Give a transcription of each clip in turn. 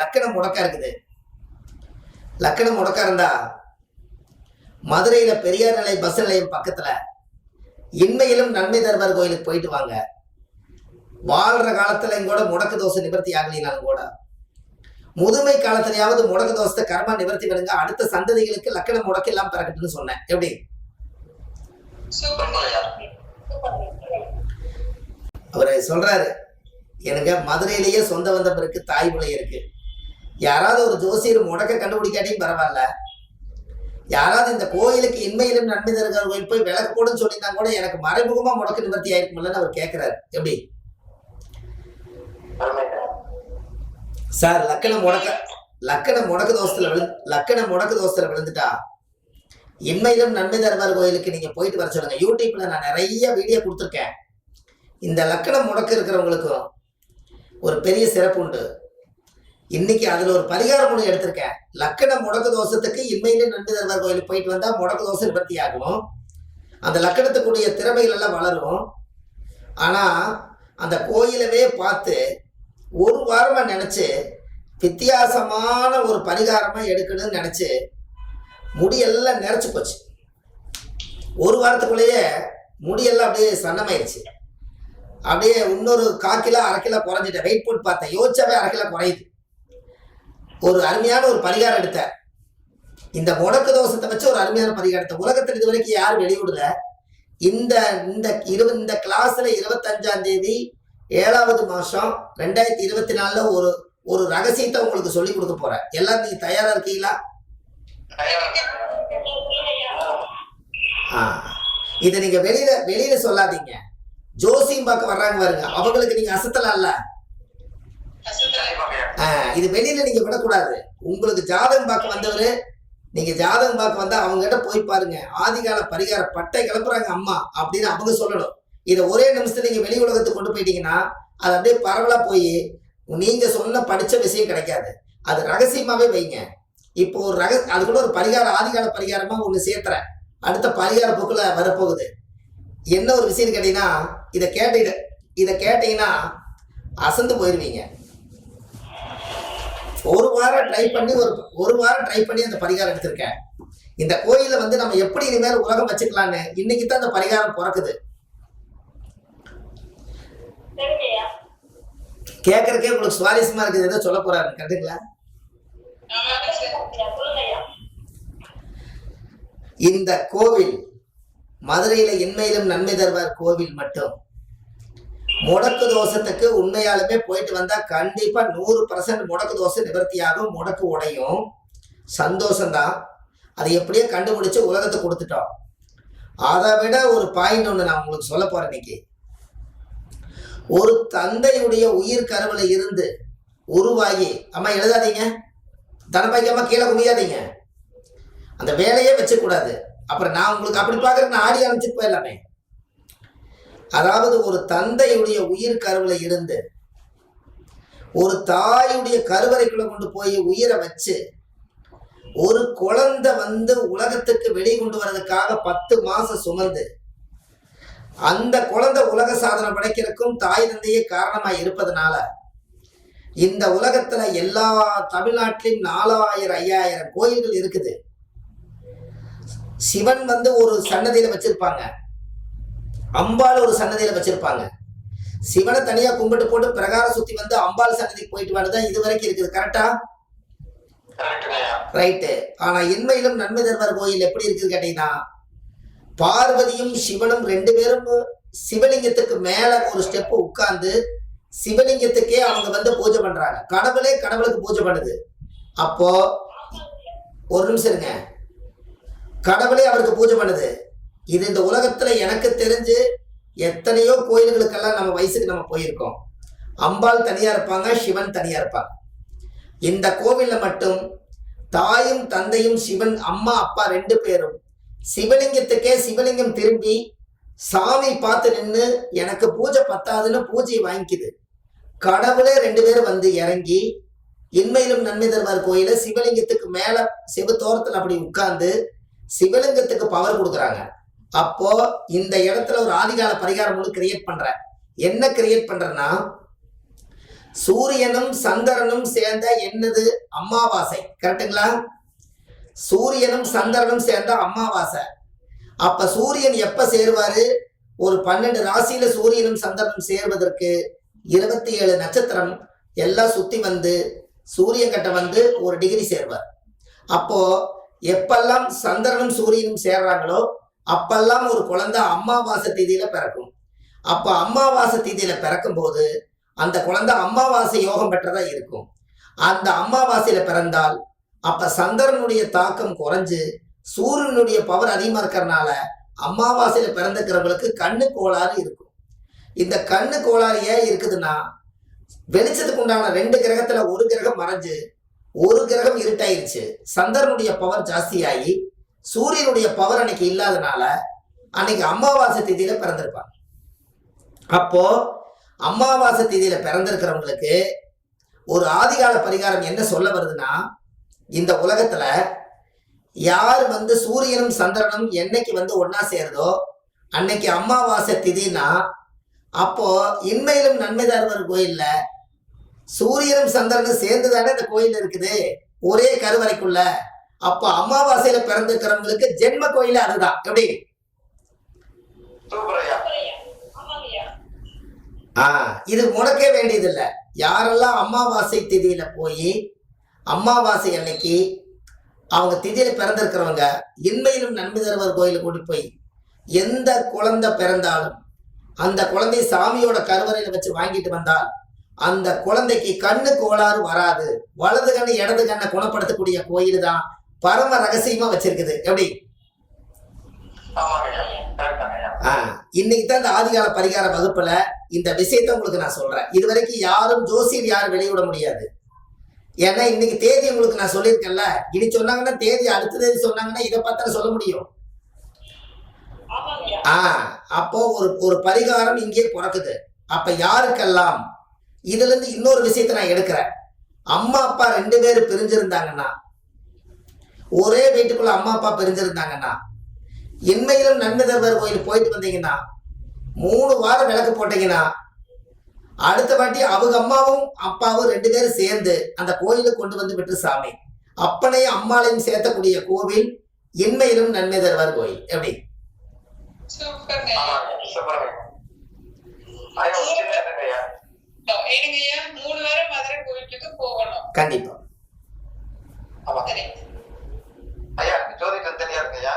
லக்கணம் முடக்கா இருக்குது. லக்கணம் முடக்கா இருந்தா மதுரையில பெரியார் நிலை பஸ் நிலையம் பக்கத்துல இன்மையிலும் நன்மை தர்மர் கோயிலுக்கு போயிட்டு வாங்க. வாழ்ற காலத்துல கூட முடக்கு தோசை நிவர்த்தி ஆகலினாலும் கூட முதுமை காலத்திலேயாவது முடக்கு தோசத்தை கர்மா நிவர்த்தி பண்ணுங்க. அடுத்த சந்ததிகளுக்கு லக்கணம் முடக்கு எல்லாம் பிறக்கட்டுன்னு சொன்னேன். எப்படி? அவரு சொல்றாரு எனக்கு மதுரையிலேயே சொந்த வந்த இருக்கு தாய் மொழி இருக்கு. யாராவது ஒரு ஜோசியர் முடக்க கண்டுபிடிக்காட்டியும் பரவாயில்ல. யாராவது இந்த கோயிலுக்கு இன்மையிலும் நன்மை தருகிற கோயில் போய் விளக்கு போடுன்னு சொல்லியிருந்தா கூட எனக்கு மறைமுகமா முடக்க நிவர்த்தி ஆயிருக்கும்லன்னு அவர் கேட்கிறாரு எப்படி? சார் லக்கணம் முடக்க லக்கணம் முடக்கு தோசத்துல விழு லக்கணம் முடக்கு தோசத்துல விழுந்துட்டா? இன்மையிலும் நன்மை தருவார் கோயிலுக்கு நீங்க போயிட்டு வர சொல்லுங்க. யூடியூப்ல நான் நிறைய வீடியோ கொடுத்துருக்கேன். இந்த லக்கணம் முடக்க இருக்கிறவங்களுக்கும் ஒரு பெரிய சிறப்பு உண்டு. இன்னைக்கு அதுல ஒரு பரிகாரம் ஒன்று எடுத்திருக்கேன். லக்கண முடக்கு தோஷத்துக்கு இன்மையிலே நன்றி தருவார் கோயிலுக்கு போயிட்டு வந்தா முடக்கு தோசை நிவர்த்தி ஆகும் அந்த லக்கணத்துக்குரிய திறமைகள் எல்லாம் வளரும். ஆனா அந்த கோயிலவே பார்த்து ஒரு வாரமா நினைச்சு வித்தியாசமான ஒரு பரிகாரமா எடுக்கணும்னு நினைச்சு முடியெல்லாம் நிறைச்சு போச்சு. ஒரு வாரத்துக்குள்ளேயே முடியெல்லாம் அப்படியே சன்னமாயிருச்சு. அப்படியே இன்னொரு கால் கிலோ அரை கிலோ குறைஞ்சிட்டேன். வெயிட் போட்டு பார்த்தேன். யோசிச்சாவே அரை கிலோ குறையுது. ஒரு அருமையான ஒரு பரிகாரம் எடுத்தேன். இந்த முடக்கு தோஷத்தை வச்சு ஒரு அருமையான பரிகாரத்தை உலகத்தில் இது வரைக்கும் யாரும் வெளியிடல. இந்த இந்த இரு இந்த கிளாஸ்ல இருபத்தஞ்சாம் தேதி ஏழாவது மாசம் ரெண்டாயிரத்தி இருபத்தி நாலுல ஒரு ஒரு ரகசியத்தை உங்களுக்கு சொல்லி கொடுக்க போறேன். எல்லாம் நீங்க தயாரா இருக்கீங்களா? ஆ. இதை நீங்க வெளியில வெளியில சொல்லாதீங்க. ஜோசியம் பார்க்க வர்றாங்க பாருங்க. அவங்களுக்கு நீங்க அசத்தலாம் இல்ல இது வெளியில நீங்க விடக்கூடாது. உங்களுக்கு ஜாதகம் பார்க்க வந்தவரு நீங்க ஜாதகம் பார்க்க வந்தா அவங்க கிட்ட போய் பாருங்க. ஆதிகால பரிகார பட்டை கிளப்புறாங்க அம்மா அப்படின்னு அவங்க சொல்லணும். இதை ஒரே நிமிஷத்துல நீங்க வெளி உலகத்துக்கு கொண்டு போயிட்டீங்கன்னா அது அப்படியே பரவலா போய் நீங்க சொன்ன படிச்ச விஷயம் கிடைக்காது. அது ரகசியமாவே வைங்க. இப்போ ஒரு ரக அதுக்குள்ள ஒரு பரிகாரம் ஆதிகால பரிகாரமா ஒண்ணு சேர்த்துறேன். அடுத்த பரிகார புக்குல வரப்போகுது. என்ன ஒரு விஷயம் கேட்டீங்கன்னா இதை கேட்டீங்க இதை கேட்டீங்கன்னா அசந்து போயிருவீங்க. ஒரு வாரம் ட்ரை பண்ணி ஒரு ஒரு வாரம் ட்ரை பண்ணி அந்த பரிகாரம் எடுத்திருக்கேன். இந்த கோயில வந்து நம்ம எப்படி இனிமேல் உலகம் வச்சுக்கலான்னு இன்னைக்கு தான் அந்த பரிகாரம் பிறக்குது. கேட்கறக்கே உங்களுக்கு சுவாரஸ்யமா இருக்குது ஏதோ சொல்ல போறாரு கரெக்டுங்களா இந்த கோவில் மதுரையில இன்மையிலும் நன்மை தருவார் கோவில் மட்டும். முடக்கு தோஷத்துக்கு உண்மையாலுமே போயிட்டு வந்தா கண்டிப்பா நூறு பர்சன்ட் முடக்கு தோசை நிவர்த்தியாகும் முடக்கு உடையும். சந்தோஷம்தான். அதை எப்படியோ கண்டுபிடிச்சு உலகத்தை கொடுத்துட்டோம். அதை விட ஒரு பாயிண்ட் ஒன்று நான் உங்களுக்கு சொல்ல போறேன் இன்னைக்கு. ஒரு தந்தையுடைய உயிர் கருவில இருந்து உருவாகி அம்மா எழுதாதீங்க. தனப்பாய்க்காம கீழே குமியாதீங்க அந்த வேலையே வச்சக்கூடாது. அப்புறம் நான் உங்களுக்கு அப்படி பார்க்குறேன் நான் ஆடி அனுப்பிச்சிட்டு போயிடலாமே. அதாவது ஒரு தந்தையுடைய உயிர் கருவில் இருந்து ஒரு தாயுடைய கருவறைக்குள்ள கொண்டு போய் உயிரை வச்சு ஒரு குழந்தை வந்து உலகத்துக்கு வெளியே கொண்டு வர்றதுக்காக பத்து மாசம் சுமந்து அந்த குழந்தை உலக சாதனை படைக்கிறதுக்கும் தாய் தந்தையே காரணமா இருப்பதனால இந்த உலகத்துல எல்லா தமிழ்நாட்டிலும் நாலாயிரம் ஐயாயிரம் கோயில்கள் இருக்குது. சிவன் வந்து ஒரு சன்னதியில வச்சிருப்பாங்க. அம்பாள் ஒரு சன்னதியில வச்சிருப்பாங்க. சிவனை தனியா கும்பிட்டு போட்டு பிரகார சுத்தி வந்து அம்பாள் சன்னதிக்கு போயிட்டு வரதான் இது வரைக்கும் இருக்குது. கரெக்டா ரைட்டு ஆனா இன்மையிலும் நன்மை தருவார் கோயில் எப்படி இருக்குது கேட்டீங்கன்னா பார்வதியும் சிவனும் ரெண்டு பேரும் சிவலிங்கத்துக்கு மேல ஒரு ஸ்டெப் உட்கார்ந்து சிவலிங்கத்துக்கே அவங்க வந்து பூஜை பண்றாங்க. கடவுளே கடவுளுக்கு பூஜை பண்ணுது. அப்போ ஒரு நிமிஷம் இருங்க. கடவுளே அவருக்கு பூஜை பண்ணுது. இது இந்த உலகத்துல எனக்கு தெரிஞ்சு எத்தனையோ கோயில்களுக்கெல்லாம் நம்ம வயசுக்கு நம்ம போயிருக்கோம். அம்பாள் தனியா இருப்பாங்க சிவன் தனியா இருப்பாங்க. இந்த கோவில்ல மட்டும் தாயும் தந்தையும் சிவன் அம்மா அப்பா ரெண்டு பேரும் சிவலிங்கத்துக்கே சிவலிங்கம் திரும்பி சாமி பார்த்து நின்று எனக்கு பூஜை பத்தாதுன்னு பூஜையை வாங்கிக்குது. கடவுளே ரெண்டு பேரும் வந்து இறங்கி இன்மையிலும் நன்மை தருவார் கோயில சிவலிங்கத்துக்கு மேல சிவத்தோரத்துல அப்படி உட்கார்ந்து சிவலிங்கத்துக்கு பவர் கொடுக்குறாங்க. அப்போ இந்த இடத்துல ஒரு ஆதிகால பரிகாரம் ஒன்று கிரியேட் பண்ற. என்ன கிரியேட் பண்றேன்னா சூரியனும் சந்திரனும் சேர்ந்த என்னது? அமாவாசை. கரெக்ட்டுங்களா சூரியனும் சந்திரனும் சேர்ந்த அமாவாசை. அப்ப சூரியன் எப்ப சேருவாரு? ஒரு பன்னெண்டு ராசியில சூரியனும் சந்திரனும் சேர்வதற்கு இருபத்தி ஏழு நட்சத்திரம் எல்லாம் சுத்தி வந்து சூரியன் கட்டம் வந்து ஒரு டிகிரி சேர்வார். அப்போ எப்பெல்லாம் சந்திரனும் சூரியனும் சேர்றாங்களோ அப்பெல்லாம் ஒரு குழந்தை அம்மாவாசை திதியில பிறக்கும். அப்ப அமாவாசை திதியில பிறக்கும் போது அந்த குழந்தை அமாவாசை யோகம் பெற்றதா இருக்கும். அந்த அம்மாவாசையில பிறந்தால் அப்ப சந்திரனுடைய தாக்கம் குறைஞ்சு சூரியனுடைய பவர் அதிகமா இருக்கறனால அம்மாவாசையில பிறந்துக்கிறவங்களுக்கு கண்ணு கோளாறு இருக்கும். இந்த கண்ணு கோளாறு ஏன் இருக்குதுன்னா வெளிச்சத்துக்கு உண்டான ரெண்டு கிரகத்துல ஒரு கிரகம் மறைஞ்சு ஒரு கிரகம் இருட்டாயிருச்சு. சந்திரனுடைய பவர் ஜாஸ்தியாகி சூரியனுடைய பவர் அன்னைக்கு இல்லாதனால அன்னைக்கு அமாவாசை திதியில பிறந்திருப்பாங்க. அப்போ அமாவாசை திதியில பிறந்திருக்கிறவங்களுக்கு ஒரு ஆதிகால பரிகாரம் என்ன சொல்ல வருதுன்னா இந்த உலகத்துல யார் வந்து சூரியனும் சந்திரனும் என்னைக்கு வந்து ஒன்னா சேருதோ அன்னைக்கு அமாவாசை திதினா அப்போ இன்மையிலும் நன்மை தருவர் கோயில்ல சூரியனும் சந்திரனும் சேர்ந்து தானே இந்த கோயில் இருக்குது? ஒரே கருவறைக்குள்ள. அப்போ அமாவாசையில பிறந்திருக்கிறவங்களுக்கு ஜென்ம கோயில் அதுதான். எப்படி? ஆ இது முடக்கே வேண்டியதில்ல. யாரெல்லாம் அமாவாசை திதியில போய் அமாவாசை அன்னைக்கு அவங்க திதியில பிறந்திருக்கிறவங்க இன்மையிலும் நன்மை தருவர் கோயிலுக்கு கூட்டி போய் எந்த குழந்தை பிறந்தாலும் அந்த குழந்தை சாமியோட கருவறையில வச்சு வாங்கிட்டு வந்தால் அந்த குழந்தைக்கு கண்ணு கோளாறு வராது. வலது கண்ணு இடது கண்ணை குணப்படுத்தக்கூடிய கோயில் தான் பரம ரகசியமா வச்சிருக்குது. எப்படி? இன்னைக்கு தான் இந்த ஆதிகால பரிகார வகுப்புல இந்த விஷயத்த உங்களுக்கு நான் சொல்றேன். இது வரைக்கும் யாரும் ஜோசியர் யாரும் வெளியிட முடியாது. ஏன்னா இன்னைக்கு தேதி உங்களுக்கு நான் சொல்லியிருக்கேன்ல. இனி சொன்னாங்கன்னா தேதி அடுத்த தேதி சொன்னாங்கன்னா இதை பார்த்தா சொல்ல முடியும். ஆ அப்போ ஒரு ஒரு பரிகாரம் இங்கே பிறக்குது. அப்ப யாருக்கெல்லாம்? இதுல இருந்து இன்னொரு விஷயத்த நான் எடுக்கிறேன். அம்மா அப்பா ரெண்டு பேரும் பிரிஞ்சிருந்தாங்கன்னா ஒரே வீட்டுக்குள்ள அம்மா அப்பா பிரிஞ்சிருந்தாங்கன்னா இன்மையிலும் நன்மை தருவர் கோயில் போயிட்டு வந்தீங்கன்னா மூணு வாரம் விளக்கு போட்டீங்கன்னா அடுத்த வாட்டி அவங்க அம்மாவும் அப்பாவும் ரெண்டு பேரும் சேர்ந்து அந்த கோயிலுக்கு கொண்டு வந்து விட்டு சாமி. அப்பனையும் அம்மாளையும் சேர்த்தக்கூடிய கோவில் இன்மையிலும் நன்மை தருவார் கோயில். எப்படி? கண்டிப்பா. ஐயா ஜோதிடம் தெரியாது ஐயா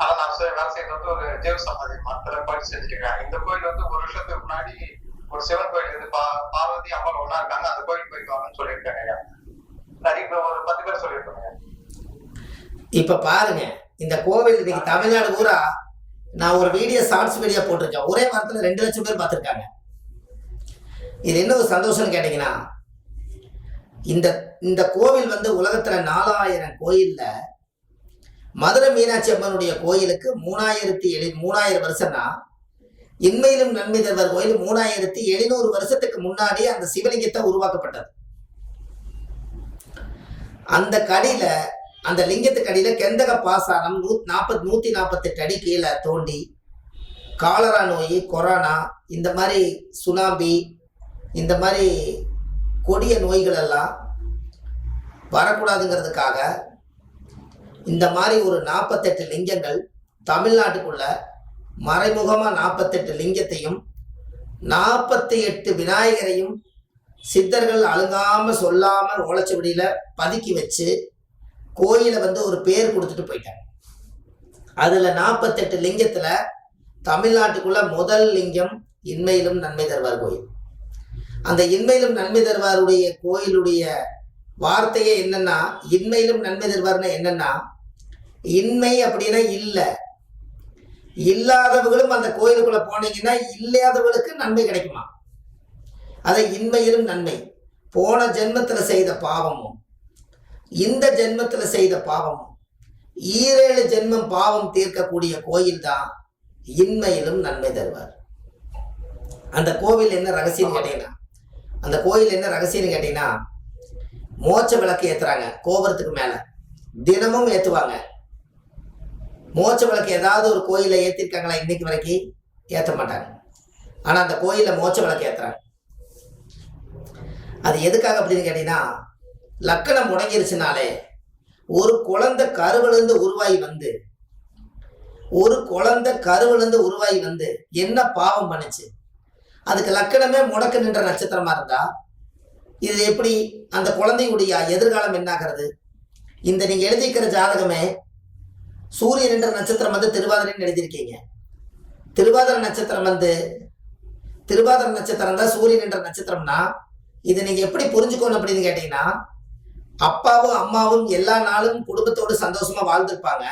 ஆனா நான் வேலை செய்யறது வந்து ஒரு ஜீவ சமாதி மரத்துல கோயில் செஞ்சிருக்கேன் இந்த கோயில் வந்து ஒரு வருஷத்துக்கு முன்னாடி ஒரு சிவன் கோயில் இருக்கு பா பார்வதி அம்மா ஒண்ணா இருக்காங்க. அந்த கோயில் போயிட்டு வாங்கன்னு சொல்லியிருக்காங்க ஐயா. நிறைய ஒரு பத்து பேர் சொல்லியிருக்காங்க இப்ப பாருங்க இந்த கோவில் இன்னைக்கு தமிழ்நாடு பூரா நான் ஒரு வீடியோ ஷார்ட்ஸ் வீடியோ போட்டிருக்கேன். ஒரே வாரத்துல ரெண்டு லட்சம் பேர் பார்த்திருக்காங்க. இது என்ன ஒரு சந்தோஷம்னு கேட்டீங்கன்னா இந்த இந்த கோவில் வந்து உலகத்துல நாலாயிரம் கோயில்ல மதுரை மீனாட்சி அம்மனுடைய கோயிலுக்கு மூணாயிரத்தி எழு மூணாயிரம் வருஷம்னா இன்மையிலும் நன்மை தருவர் கோயில் மூணாயிரத்தி எழுநூறு வருஷத்துக்கு முன்னாடி அந்த சிவலிங்கத்தை உருவாக்கப்பட்டது. அந்த கடியில அந்த லிங்கத்துக்கு அடியில கெந்தக பாசானம் நூ நாற்பத் நூத்தி நாற்பத்தெட்டு அடி கீழே தோண்டி காலரா நோய் கொரோனா இந்த மாதிரி சுனாமி இந்த மாதிரி கொடிய நோய்கள் எல்லாம் வரக்கூடாதுங்கிறதுக்காக இந்த மாதிரி ஒரு நாற்பத்தெட்டு லிங்கங்கள் தமிழ்நாட்டுக்குள்ள மறைமுகமாக நாற்பத்தெட்டு லிங்கத்தையும் நாற்பத்தி எட்டு விநாயகரையும் சித்தர்கள் அழுங்காமல் சொல்லாமல் ஓலைச்சுவடியில் பதுக்கி வச்சு கோயிலை வந்து ஒரு பேர் கொடுத்துட்டு போயிட்டாங்க. அதில் நாற்பத்தெட்டு லிங்கத்தில் தமிழ்நாட்டுக்குள்ள முதல் லிங்கம் இன்மையிலும் நன்மை தருவார் கோயில். அந்த இன்மையிலும் நன்மை தருவாருடைய கோயிலுடைய வார்த்தையே என்னன்னா இன்மையிலும் நன்மை தருவார்னா என்னன்னா இன்மை அப்படின்னா இல்லை. இல்லாதவர்களும் அந்த கோயிலுக்குள்ள போனீங்கன்னா இல்லாதவர்களுக்கு நன்மை கிடைக்குமா? அதை இன்மையிலும் நன்மை. போன ஜென்மத்துல செய்த பாவமும் இந்த ஜென்மத்துல செய்த பாவமும் ஈரேழு ஜென்மம் பாவம் தீர்க்கக்கூடிய கோயில் தான் இன்மையிலும் நன்மை தருவார். அந்த கோவில் என்ன ரகசியம் கேட்டீங்கன்னா அந்த கோயில் என்ன ரகசியம் கேட்டீங்கன்னா மோட்ச விளக்கு ஏத்துறாங்க கோபுரத்துக்கு மேல. தினமும் ஏத்துவாங்க. மோட்ச விளக்கு ஏதாவது ஒரு கோயில ஏத்திருக்காங்களா இன்னைக்கு வரைக்கும்? ஏத்த மாட்டாங்க. ஆனா அந்த கோயிலில் மோட்ச விளக்கு ஏத்துறாங்க. அது எதுக்காக அப்படின்னு கேட்டீங்கன்னா லக்கணம் முடங்கிருச்சுனாலே ஒரு குழந்தை கருவிலிருந்து உருவாகி வந்து ஒரு குழந்தை கருவிலிருந்து உருவாகி வந்து என்ன பாவம் பண்ணுச்சு? அதுக்கு லக்கணமே முடக்கு நின்ற நட்சத்திரமா இருந்தா இது எப்படி அந்த குழந்தையுடைய எதிர்காலம் என்னாகிறது? இந்த நீங்க எழுதிக்கிற ஜாதகமே சூரியன் என்ற நட்சத்திரம் வந்து திருவாதிரைன்னு எழுதியிருக்கீங்க. திருவாதிர நட்சத்திரம் வந்து திருவாதிர நட்சத்திரம் தான் சூரியன் என்ற நட்சத்திரம்னா இதை நீங்க எப்படி புரிஞ்சுக்கணும் அப்படின்னு கேட்டீங்கன்னா அப்பாவும் அம்மாவும் எல்லா நாளும் குடும்பத்தோடு சந்தோஷமா வாழ்ந்திருப்பாங்க.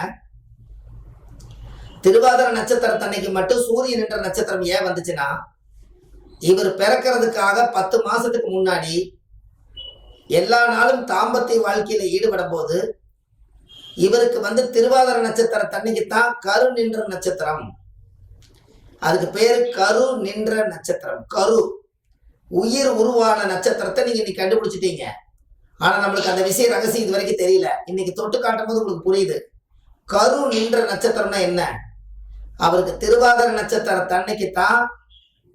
திருவாதிர நட்சத்திரத்தன்னைக்கு மட்டும் சூரியன் என்ற நட்சத்திரம் ஏன் வந்துச்சுன்னா இவர் பிறக்கிறதுக்காக பத்து மாசத்துக்கு முன்னாடி எல்லா நாளும் தாம்பத்திய வாழ்க்கையில ஈடுபடும் போது இவருக்கு வந்து திருவாதிர நட்சத்திர தன்னைக்கு தான் கரு நின்ற நட்சத்திரம். அதுக்கு பேர் கரு நின்ற நட்சத்திரம். கரு. உயிர் உருவான நட்சத்திரத்தை நீங்க இன்னைக்கு கண்டுபிடிச்சிட்டீங்க. ஆனா நம்மளுக்கு அந்த விஷய ரகசியம் இது வரைக்கும் தெரியல. இன்னைக்கு தொட்டு காட்டும் போது உங்களுக்கு புரியுது. கரு நின்ற நட்சத்திரம்னா என்ன? அவருக்கு திருவாதிர நட்சத்திர தன்னைக்கு தான்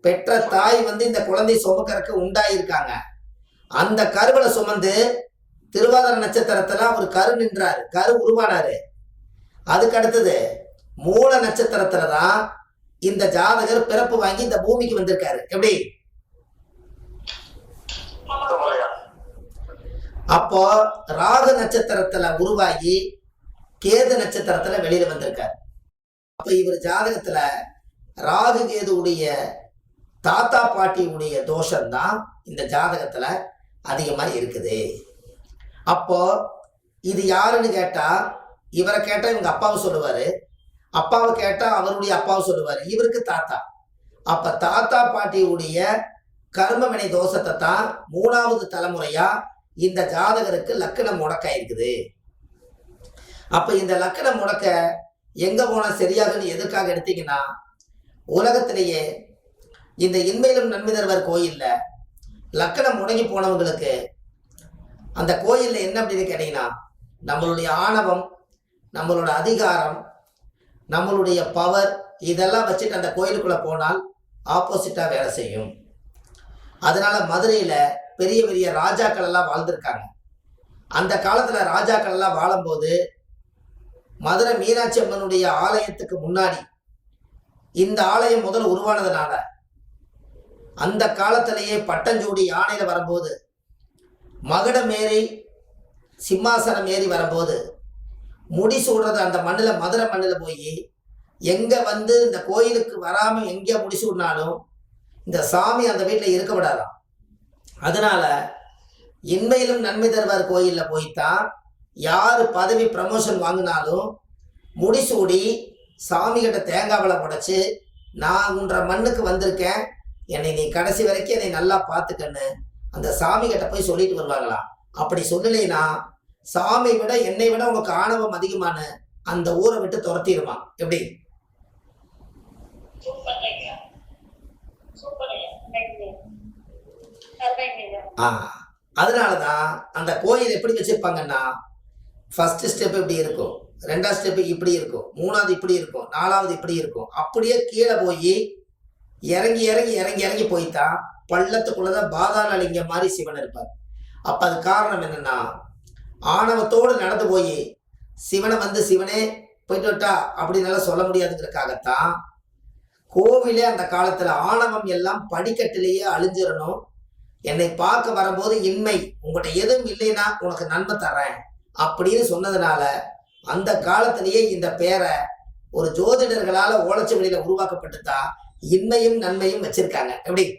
பெற்ற தாய் வந்து இந்த குழந்தை சுமக்கறக்கு உண்டாயிருக்காங்க. அந்த கருவில சுமந்து திருவாதிர நட்சத்திரத்துல அவர் கரு நின்றாரு. கரு உருவானாரு. அதுக்கு அடுத்தது மூல நட்சத்திரத்துல தான் இந்த ஜாதகர் பிறப்பு வாங்கி இந்த பூமிக்கு வந்திருக்காரு. எப்படி? அப்போ ராகு நட்சத்திரத்துல உருவாகி கேது நட்சத்திரத்துல வெளியில வந்திருக்காரு. அப்ப இவர் ஜாதகத்துல ராகு கேதுவுடைய தாத்தா பாட்டியுடைய தோஷம்தான் இந்த ஜாதகத்துல அதிகமா இருக்குது. அப்போ இது யாருன்னு கேட்டா இவரை கேட்டா இவங்க அப்பாவை சொல்லுவாரு. அப்பாவை கேட்டா அவருடைய அப்பாவை சொல்லுவாரு. இவருக்கு தாத்தா. அப்ப தாத்தா பாட்டியுடைய கர்மவினை தோஷத்தை தான் மூணாவது தலைமுறையா இந்த ஜாதகருக்கு லக்கணம் முடக்காயிருக்குது. அப்ப இந்த லக்கணம் முடக்க எங்க போனா சரியாகுன்னு எதற்காக எடுத்தீங்கன்னா உலகத்திலேயே இந்த இன்மையிலும் நன்மை தருவார் கோயில்ல லக்கணம் முடங்கி போனவங்களுக்கு அந்த கோயில்ல என்ன அப்படின்னு கேட்டீங்கன்னா நம்மளுடைய ஆணவம் நம்மளோட அதிகாரம் நம்மளுடைய பவர் இதெல்லாம் வச்சுட்டு அந்த கோயிலுக்குள்ள போனால் ஆப்போசிட்டா வேலை செய்யும். அதனால மதுரையில பெரிய பெரிய ராஜாக்கள் எல்லாம் வாழ்ந்திருக்காங்க. அந்த காலத்துல ராஜாக்கள் எல்லாம் வாழும்போது மதுரை மீனாட்சி அம்மனுடைய ஆலயத்துக்கு முன்னாடி இந்த ஆலயம் முதல்ல உருவானதுனால அந்த காலத்திலேயே பட்டஞ்சூடி யானையில் வரும்போது மகுடம் ஏறி சிம்மாசனம் ஏறி வரும்போது முடி சூடுறது அந்த மண்ணில் மதுரை மண்ணில் போய் எங்கே வந்து இந்த கோயிலுக்கு வராமல் எங்கே முடி சூடினாலும் இந்த சாமி அந்த வீட்டில் இருக்க விடாதான் அதனால இன்மையிலும் நன்மை தருவார் கோயிலில் போய்த்தான் யார் பதவி ப்ரமோஷன் வாங்கினாலும் முடிசூடி சாமி கிட்ட தேங்காய் பழம் உடைச்சு நான் உன்ற மண்ணுக்கு வந்திருக்கேன் என்னை நீ கடைசி வரைக்கும் என்னை நல்லா பார்த்துக்கன்னு அந்த சாமி கிட்ட போய் சொல்லிட்டு வருவாங்களாம் அப்படி சொல்லலைன்னா சாமி விட என்னை விட உனக்கு ஆணவம் அதிகமான அந்த ஊரை விட்டு துரத்திடுமா? எப்படி? சூப்பர் ஐயா சூப்பர் ஐயா நன்றி அருமைங்க ஆ அதனால தான் அந்த கோயில் எப்படி வச்சிருப்பாங்கன்னா ஃபர்ஸ்ட் ஸ்டெப் இப்படி இருக்கும் ரெண்டாவது ஸ்டெப் இப்படி இருக்கும் மூணாவது இப்படி இருக்கும் நாலாவது இப்படி இருக்கும். அப்படியே கீழே போய் இறங்கி இறங்கி இறங்கி இறங்கி போய்த்தான் பள்ளத்துக்குள்ளதான் பாதாள லிங்கம் மாதிரி சிவன் இருப்பார். அப்ப அது காரணம் என்னன்னா ஆணவத்தோடு நடந்து போய் சிவனை வந்து சிவனே போயிட்டு விட்டா அப்படின்னால சொல்ல முடியாதுங்கிறதுக்காகத்தான் கோவிலே அந்த காலத்துல ஆணவம் எல்லாம் படிக்கட்டிலேயே அழிஞ்சிடணும் என்னை பார்க்க வரும்போது இன்மை உங்கள்கிட்ட எதுவும் இல்லைன்னா உனக்கு நன்மை தரேன் அப்படின்னு சொன்னதுனால அந்த காலத்திலேயே இந்த பேரை ஒரு ஜோதிடர்களால ஓலைச்சுவடியில உருவாக்கப்பட்டுதான் இன்மையும் நன்மையும் வச்சிருக்காங்க. எப்படி?